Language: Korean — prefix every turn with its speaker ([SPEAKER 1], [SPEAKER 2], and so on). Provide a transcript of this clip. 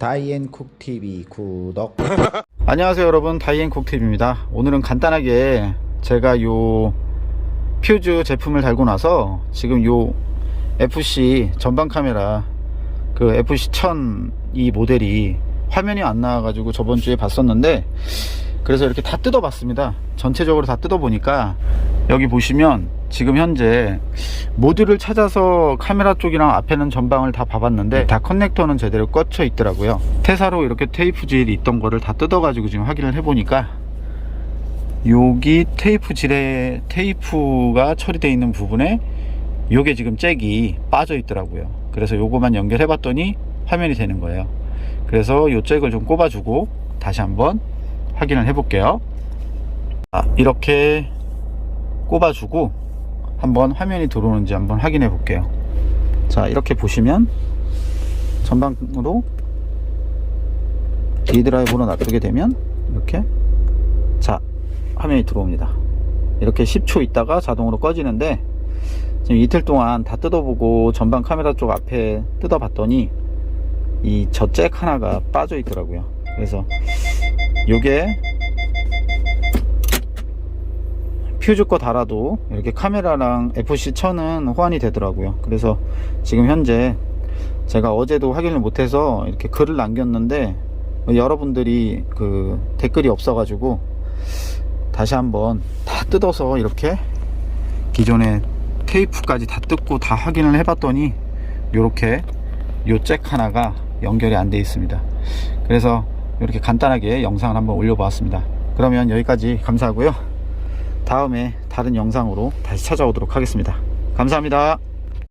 [SPEAKER 1] 다이앤쿡TV 구독.
[SPEAKER 2] 안녕하세요 여러분. 다이앤쿡TV입니다. 오늘은 간단하게 제가 요 퓨즈 제품을 달고 나서 지금 요 FC 전방 카메라 그 FC1000 이 모델이 화면이 안 나와가지고 저번 주에 봤었는데 그래서 이렇게 다 뜯어봤습니다. 전체적으로 다 뜯어보니까 여기 보시면 지금 현재 모듈을 찾아서 카메라 쪽이랑 앞에는 전방을 다 봐봤는데 다 커넥터는 제대로 꽂혀 있더라고요. 태사로 이렇게 테이프 질이 있던 거를 다 뜯어 가지고 지금 확인을 해보니까 여기 테이프 질에 테이프가 처리되어 있는 부분에 요게 지금 잭이 빠져 있더라고요. 그래서 요거만 연결해 봤더니 화면이 되는 거예요. 그래서 요 잭을 좀 꼽아 주고 다시 한번 확인을 해 볼게요. 아, 이렇게 꼽아주고 한번 화면이 들어오는지 한번 확인해 볼게요. 자 이렇게 보시면 전방으로 D 드라이브로 놔두게 되면 이렇게 자 화면이 들어옵니다. 이렇게 10초 있다가 자동으로 꺼지는데 지금 이틀 동안 다 뜯어보고 전방 카메라 쪽 앞에 뜯어봤더니 이 저 잭 하나가 빠져 있더라고요. 그래서 요게 퓨즈 거 달아도 이렇게 카메라랑 FC 1000은 호환이 되더라고요. 그래서 지금 현재 제가 어제도 확인을 못해서 이렇게 글을 남겼는데 여러분들이 그 댓글이 없어 가지고 다시 한번 다 뜯어서 이렇게 기존에 테이프까지 다 뜯고 다 확인을 해봤더니 이렇게 요 잭 하나가 연결이 안 돼 있습니다. 그래서 이렇게 간단하게 영상을 한번 올려보았습니다. 그러면 여기까지 감사하고요 다음에 다른 영상으로 다시 찾아오도록 하겠습니다. 감사합니다